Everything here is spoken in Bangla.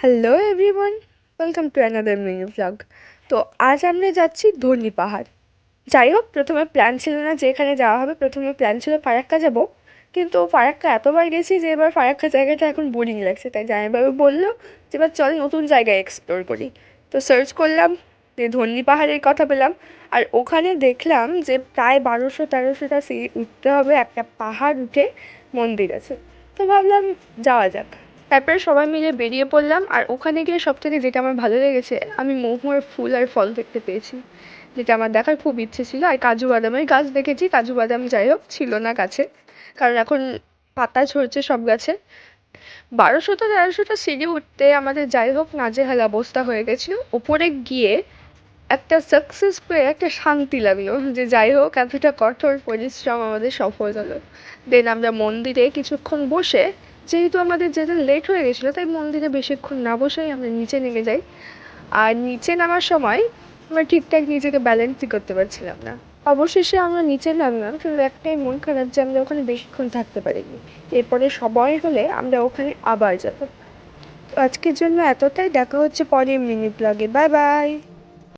Hello everyone welcome to another mini blog তো আজ আমরা যাচ্ছি ধর্নি পাহাড়। যাই হোক, প্রথমে প্ল্যান ছিল না যে এখানে যাওয়া হবে। প্রথমে প্ল্যান ছিল ফারাক্কা যাব। কিন্তু ফারাক্কা এতবার গেছি যে এবার ফারাক্কা জায়গাটা এখন বোরিং লাগছে। তাই জামাইবাবু বলল যে, এবার চল নতুন জায়গায় এক্সপ্লোর করি। তো সার্চ করলাম যে ধর্নি পাহাড়ের কথা পেলাম। আর ওখানে দেখলাম যে প্রায় বারোশো তেরোশোটা সিঁড়ি উঠতে হবে। একটা পাহাড় উঠে মন্দির আছে। তো ভাবলাম যাওয়া যাক। তারপরে সবাই মিলে বেরিয়ে পড়লাম আর ওখানে গিয়ে সব থেকে যেটা আমার ভালো লেগেছে, আমি মহুয়ার ফুল আর ফল দেখতে পেয়েছি। যেটা আমার দেখার খুব ইচ্ছে ছিল আর কাজু বাদামের গাছ দেখেছি, কাজু বাদাম যাই হোক, ছিল না গাছে। কারণ এখন পাতা ঝরছে সব গাছে। বারোশোটা তেরোশোটা সিঁড়ি উঠতে আমাদের যাই হোক নাজেহাল অবস্থা হয়ে গেছিল। ওপরে গিয়ে একটা সাকসেস পেয়ে একটা শান্তি লাগল যে যাই হোক, এতটা কঠোর পরিশ্রম আমাদের সফল হলো। দেন আমরা মন্দিরে কিছুক্ষণ বসে যেহেতু আমাদের যেতে লেট হয়ে গেছিল, তাই মন্দিরে বেশিক্ষণ না বসেই আমরা নিচে নেমে যাই। আর নিচে নামার সময় আমরা ঠিকঠাক নিজেকে ব্যালেন্সই করতে পারছিলাম না। অবশেষে আমরা নিচে নামলাম, কিন্তু একটাই মন খারাপ যে আমরা ওখানে বেশিক্ষণ থাকতে পারিনি। এরপরে সময় হলে আমরা ওখানে আবার যাব। আজকের জন্য এতটাই, দেখা হচ্ছে পরের মিনি ব্লগে বাই বাই